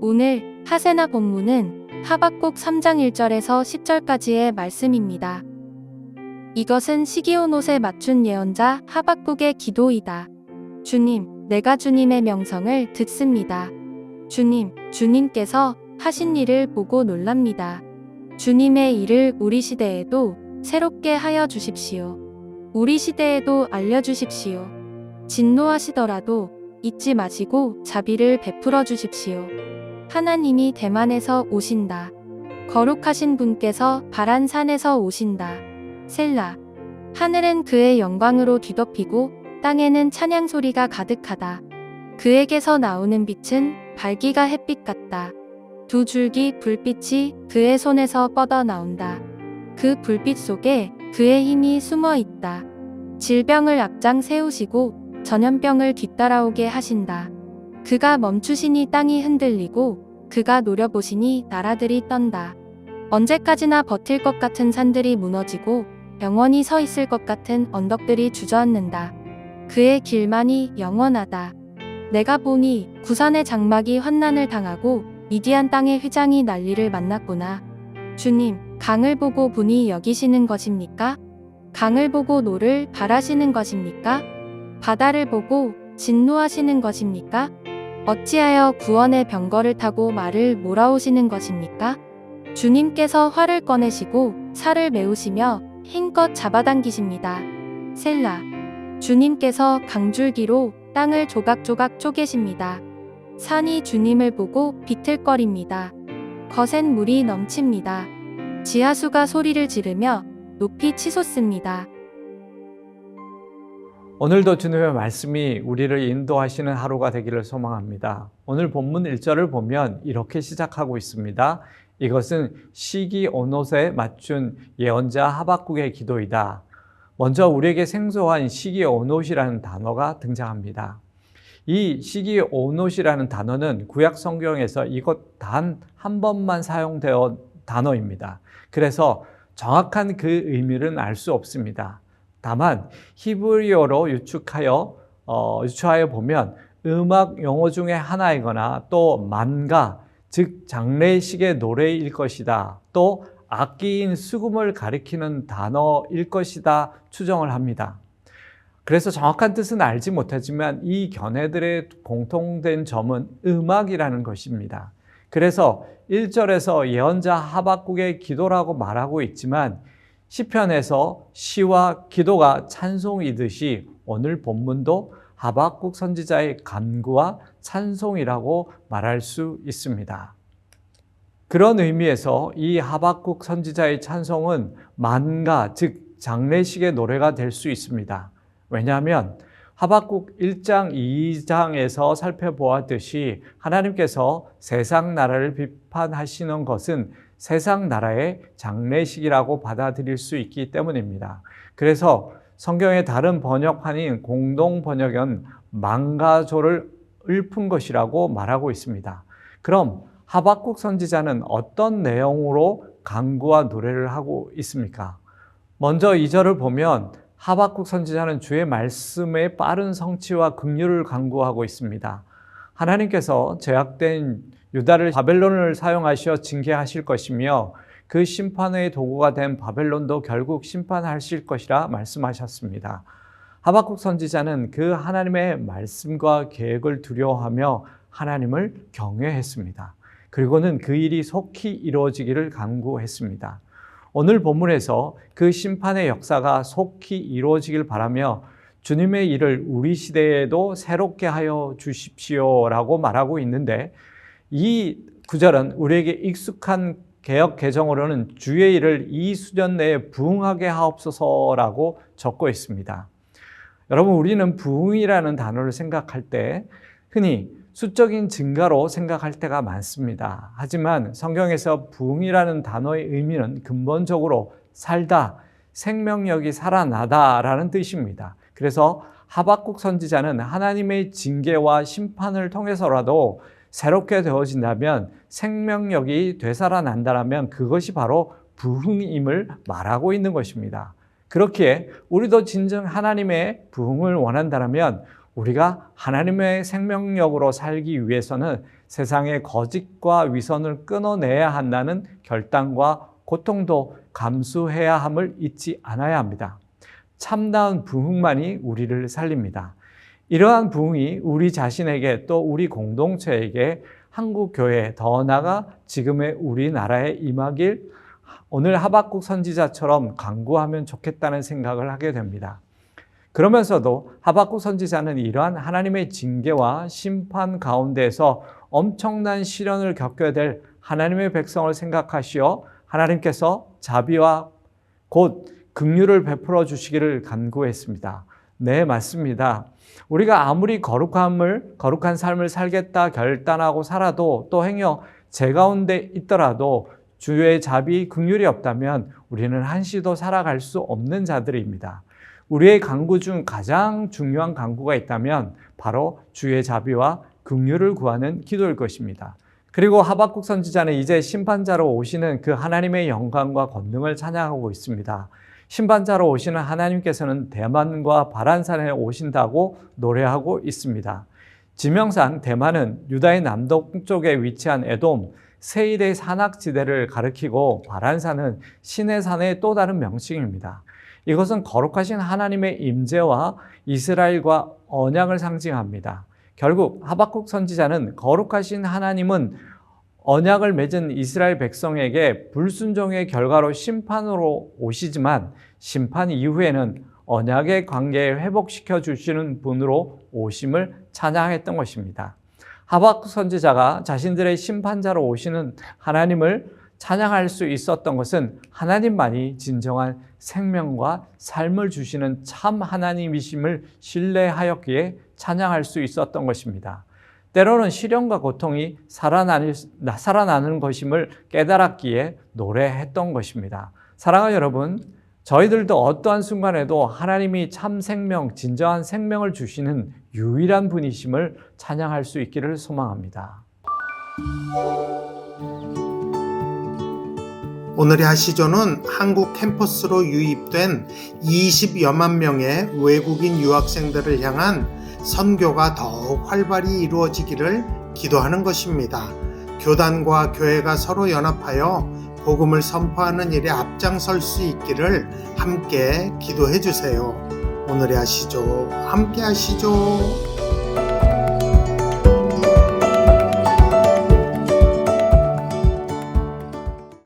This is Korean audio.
오늘 하세나 본문은 하박국 3장 1절에서 10절까지의 말씀입니다. 이것은 시기온 옷에 맞춘 예언자 하박국의 기도이다. 주님, 내가 주님의 명성을 듣습니다. 주님, 주님께서 하신 일을 보고 놀랍니다. 주님의 일을 우리 시대에도 새롭게 하여 주십시오. 우리 시대에도 알려주십시오. 진노하시더라도 잊지 마시고 자비를 베풀어 주십시오. 하나님이 대만에서 오신다. 거룩하신 분께서 바란 산에서 오신다. 셀라. 하늘은 그의 영광으로 뒤덮이고 땅에는 찬양 소리가 가득하다. 그에게서 나오는 빛은 발기가 햇빛 같다. 두 줄기 불빛이 그의 손에서 뻗어 나온다. 그 불빛 속에 그의 힘이 숨어 있다. 질병을 앞장 세우시고 전염병을 뒤따라오게 하신다. 그가 멈추시니 땅이 흔들리고 그가 노려보시니 나라들이 떤다. 언제까지나 버틸 것 같은 산들이 무너지고 영원히 서 있을 것 같은 언덕들이 주저앉는다. 그의 길만이 영원하다. 내가 보니 구산의 장막이 환난을 당하고 미디안 땅의 휘장이 난리를 만났구나. 주님, 강을 보고 분이 여기시는 것입니까? 강을 보고 노를 바라시는 것입니까? 바다를 보고 진노하시는 것입니까? 어찌하여 구원의 병거를 타고 말을 몰아오시는 것입니까? 주님께서 활을 꺼내시고 살을 메우시며 힘껏 잡아당기십니다. 셀라. 주님께서 강줄기로 땅을 조각조각 쪼개십니다. 산이 주님을 보고 비틀거립니다. 거센 물이 넘칩니다. 지하수가 소리를 지르며 높이 치솟습니다. 오늘도 주님의 말씀이 우리를 인도하시는 하루가 되기를 소망합니다. 오늘 본문 1절을 보면 이렇게 시작하고 있습니다. 이것은 시기 온옷에 맞춘 예언자 하박국의 기도이다. 먼저 우리에게 생소한 시기 온옷이라는 단어가 등장합니다. 이 시기 온옷이라는 단어는 구약 성경에서 이것 단 한 번만 사용되어 단어입니다. 그래서 정확한 그 의미는 알 수 없습니다. 다만 히브리어로 유축하여 어, 유추하여 보면 음악 용어 중에 하나이거나 또 만가 즉 장례식의 노래일 것이다. 또 악기인 수금을 가리키는 단어일 것이다 추정을 합니다. 그래서 정확한 뜻은 알지 못하지만 이 견해들의 공통된 점은 음악이라는 것입니다. 그래서 1절에서 예언자 하박국의 기도라고 말하고 있지만 시편에서 시와 기도가 찬송이듯이 오늘 본문도 하박국 선지자의 간구와 찬송이라고 말할 수 있습니다. 그런 의미에서 이 하박국 선지자의 찬송은 만가, 즉 장례식의 노래가 될 수 있습니다. 왜냐하면 하박국 1장, 2장에서 살펴보았듯이 하나님께서 세상 나라를 비판하시는 것은 세상 나라의 장례식이라고 받아들일 수 있기 때문입니다. 그래서 성경의 다른 번역판인 공동 번역은 망가조를 읊은 것이라고 말하고 있습니다. 그럼 하박국 선지자는 어떤 내용으로 강구와 노래를 하고 있습니까? 먼저 2절을 보면 하박국 선지자는 주의 말씀의 빠른 성취와 긍휼을 강구하고 있습니다. 하나님께서 제약된 유다를 바벨론을 사용하셔 징계하실 것이며 그 심판의 도구가 된 바벨론도 결국 심판하실 것이라 말씀하셨습니다. 하박국 선지자는 그 하나님의 말씀과 계획을 두려워하며 하나님을 경외했습니다. 그리고는 그 일이 속히 이루어지기를 간구했습니다. 오늘 본문에서 그 심판의 역사가 속히 이루어지길 바라며 주님의 일을 우리 시대에도 새롭게 하여 주십시오라고 말하고 있는데 이 구절은 우리에게 익숙한 개혁 개정으로는 주의 일을 이 수년 내에 부응하게 하옵소서라고 적고 있습니다. 여러분 우리는 부응이라는 단어를 생각할 때 흔히 수적인 증가로 생각할 때가 많습니다. 하지만 성경에서 부흥이라는 단어의 의미는 근본적으로 살다, 생명력이 살아나다라는 뜻입니다. 그래서 하박국 선지자는 하나님의 징계와 심판을 통해서라도 새롭게 되어진다면 생명력이 되살아난다면 그것이 바로 부흥임을 말하고 있는 것입니다. 그렇기에 우리도 진정 하나님의 부흥을 원한다면 우리가 하나님의 생명력으로 살기 위해서는 세상의 거짓과 위선을 끊어내야 한다는 결단과 고통도 감수해야 함을 잊지 않아야 합니다. 참다운 부흥만이 우리를 살립니다. 이러한 부흥이 우리 자신에게 또 우리 공동체에게 한국 교회 더 나아가 지금의 우리나라에 임하길 오늘 하박국 선지자처럼 강구하면 좋겠다는 생각을 하게 됩니다. 그러면서도 하박국 선지자는 이러한 하나님의 징계와 심판 가운데서 엄청난 시련을 겪어야 될 하나님의 백성을 생각하시어 하나님께서 자비와 곧 긍휼을 베풀어 주시기를 간구했습니다. 네, 맞습니다. 우리가 아무리 거룩함을 거룩한 삶을 살겠다 결단하고 살아도 또 행여 제 가운데 있더라도 주의 자비 긍휼이 없다면 우리는 한시도 살아갈 수 없는 자들입니다. 우리의 강구 중 가장 중요한 강구가 있다면 바로 주의 자비와 긍휼을 구하는 기도일 것입니다. 그리고 하박국 선지자는 이제 심판자로 오시는 그 하나님의 영광과 권능을 찬양하고 있습니다. 심판자로 오시는 하나님께서는 대만과 바란산에 오신다고 노래하고 있습니다. 지명상 대만은 유다의 남동쪽에 위치한 에돔, 세일의 산악지대를 가리키고 바란산은 신의 산의 또 다른 명칭입니다. 이것은 거룩하신 하나님의 임재와 이스라엘과 언약을 상징합니다. 결국 하박국 선지자는 거룩하신 하나님은 언약을 맺은 이스라엘 백성에게 불순종의 결과로 심판으로 오시지만 심판 이후에는 언약의 관계를 회복시켜 주시는 분으로 오심을 찬양했던 것입니다. 하박국 선지자가 자신들의 심판자로 오시는 하나님을 찬양할 수 있었던 것은 하나님만이 진정한 생명과 삶을 주시는 참 하나님이심을 신뢰하였기에 찬양할 수 있었던 것입니다. 때로는 시련과 고통이 살아나는, 살아나는 것임을 깨달았기에 노래했던 것입니다. 사랑하는 여러분, 저희들도 어떠한 순간에도 하나님이 참 생명, 진정한 생명을 주시는 유일한 분이심을 찬양할 수 있기를 소망합니다. 오늘의 하시조는 한국 캠퍼스로 유입된 20여만 명의 외국인 유학생들을 향한 선교가 더욱 활발히 이루어지기를 기도하는 것입니다. 교단과 교회가 서로 연합하여 복음을 선포하는 일에 앞장설 수 있기를 함께 기도해 주세요. 오늘의 하시죠. 함께 하시죠.